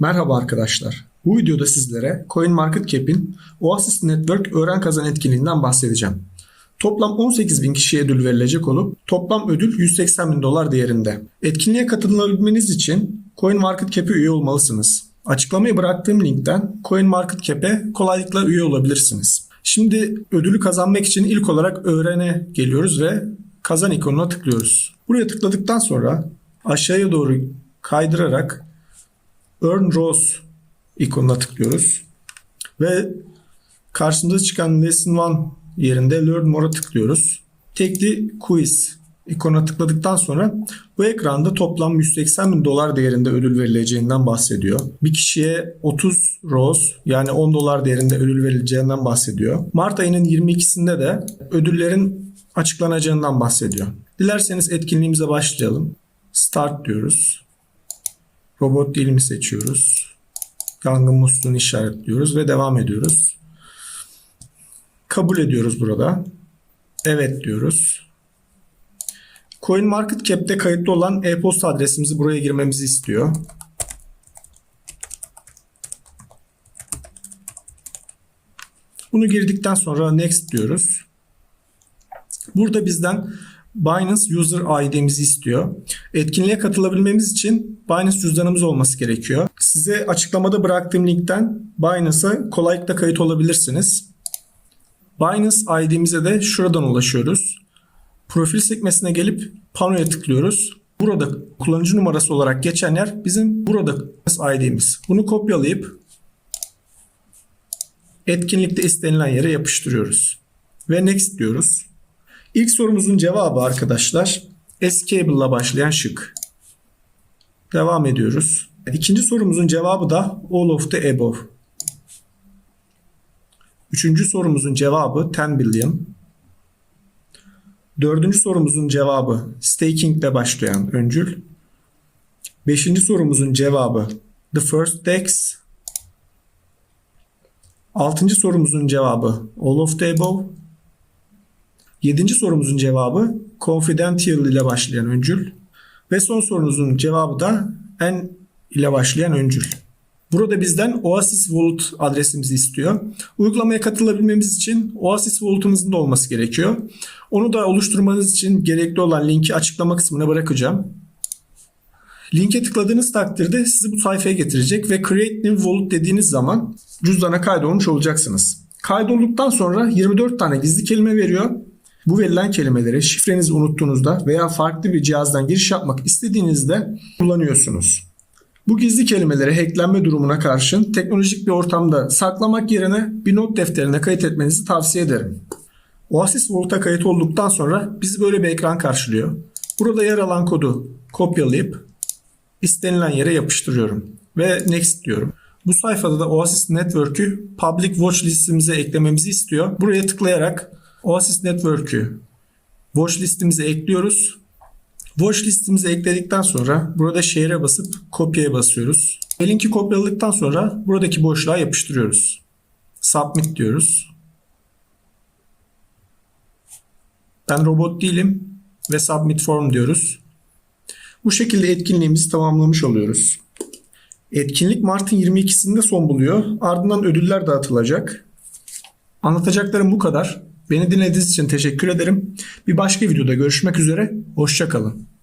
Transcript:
Merhaba arkadaşlar. Bu videoda sizlere CoinMarketCap'in Oasis Network öğren kazan etkinliğinden bahsedeceğim. Toplam 18 bin kişiye ödül verilecek olup toplam ödül 180 bin dolar değerinde. Etkinliğe katılabilmeniz için CoinMarketCap'e üye olmalısınız. Açıklamayı bıraktığım linkten CoinMarketCap'e kolaylıkla üye olabilirsiniz. Şimdi ödülü kazanmak için ilk olarak öğrene geliyoruz ve kazan ikonuna tıklıyoruz. Buraya tıkladıktan sonra aşağıya doğru kaydırarak Earn Rose ikonuna tıklıyoruz. Ve karşımıza çıkan Lesson 1 yerinde Learn More'a tıklıyoruz. Tekli Quiz ikonuna tıkladıktan sonra bu ekranda toplam 180 bin dolar değerinde ödül verileceğinden bahsediyor. Bir kişiye 30 Rose yani 10 dolar değerinde ödül verileceğinden bahsediyor. Mart ayının 22'sinde de ödüllerin açıklanacağından bahsediyor. Dilerseniz etkinliğimize başlayalım. Start diyoruz. Robot dilimi seçiyoruz. Yangın musluğunu işaretliyoruz ve devam ediyoruz. Kabul ediyoruz burada. Evet diyoruz. CoinMarketCap'te kayıtlı olan e-posta adresimizi buraya girmemizi istiyor. Bunu girdikten sonra next diyoruz. Burada bizden Binance User ID'mizi istiyor. Etkinliğe katılabilmemiz için Binance cüzdanımız olması gerekiyor. Size açıklamada bıraktığım linkten Binance'a kolaylıkla kayıt olabilirsiniz. Binance ID'mize de şuradan ulaşıyoruz. Profil sekmesine gelip panoya tıklıyoruz. Burada kullanıcı numarası olarak geçen yer bizim burada ID'miz. Bunu kopyalayıp etkinlikte istenilen yere yapıştırıyoruz. Ve next diyoruz. İlk sorumuzun cevabı arkadaşlar Escable ile başlayan şık. Devam ediyoruz. İkinci sorumuzun cevabı da all of the above. Üçüncü sorumuzun cevabı 10 billion. Dördüncü sorumuzun cevabı staking ile başlayan öncül. Beşinci sorumuzun cevabı the first dex. Altıncı sorumuzun cevabı all of the above. Yedinci sorumuzun cevabı confidential ile başlayan öncül. Ve son sorunuzun cevabı da n ile başlayan öncül. Burada bizden Oasis Wallet adresimizi istiyor. Uygulamaya katılabilmemiz için Oasis Wallet'ımızın da olması gerekiyor. Onu da oluşturmanız için gerekli olan linki açıklama kısmına bırakacağım. Linke tıkladığınız takdirde sizi bu sayfaya getirecek ve Create New Wallet dediğiniz zaman cüzdana kaydolmuş olacaksınız. Kaydolduktan sonra 24 tane gizli kelime veriyor. Bu verilen kelimeleri şifrenizi unuttuğunuzda veya farklı bir cihazdan giriş yapmak istediğinizde kullanıyorsunuz. Bu gizli kelimeleri hacklenme durumuna karşın teknolojik bir ortamda saklamak yerine bir not defterine kayıt etmenizi tavsiye ederim. Oasis Vault'a kayıt olduktan sonra bizi böyle bir ekran karşılıyor. Burada yer alan kodu kopyalayıp istenilen yere yapıştırıyorum ve next diyorum. Bu sayfada da Oasis Network'ü public watch listemize eklememizi istiyor. Buraya tıklayarak Oasis Network'ü watch listemize ekliyoruz. Watch listemize ekledikten sonra burada share'e basıp kopyaya basıyoruz. Linki kopyaladıktan sonra buradaki boşluğa yapıştırıyoruz. Submit diyoruz. Ben robot değilim ve submit form diyoruz. Bu şekilde etkinliğimizi tamamlamış oluyoruz. Etkinlik Mart'ın 22'sinde son buluyor. Ardından ödüller dağıtılacak. Anlatacaklarım bu kadar. Beni dinlediğiniz için teşekkür ederim. Bir başka videoda görüşmek üzere. Hoşçakalın.